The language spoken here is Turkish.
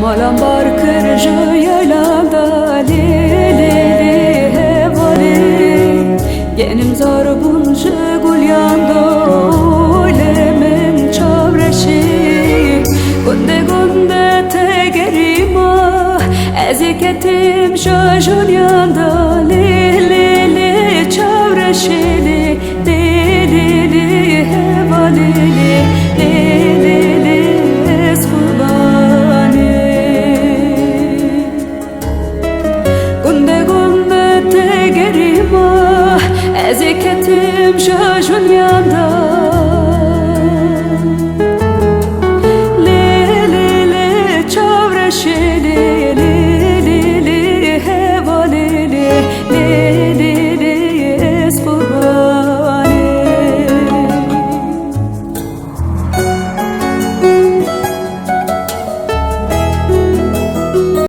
Malam barkır jö yaylanda li li li hevali Genim zar bunjı gulyando lemen çavreşi Gunde gunde te gerima Eziketim jö julyanda مشاش من يمدك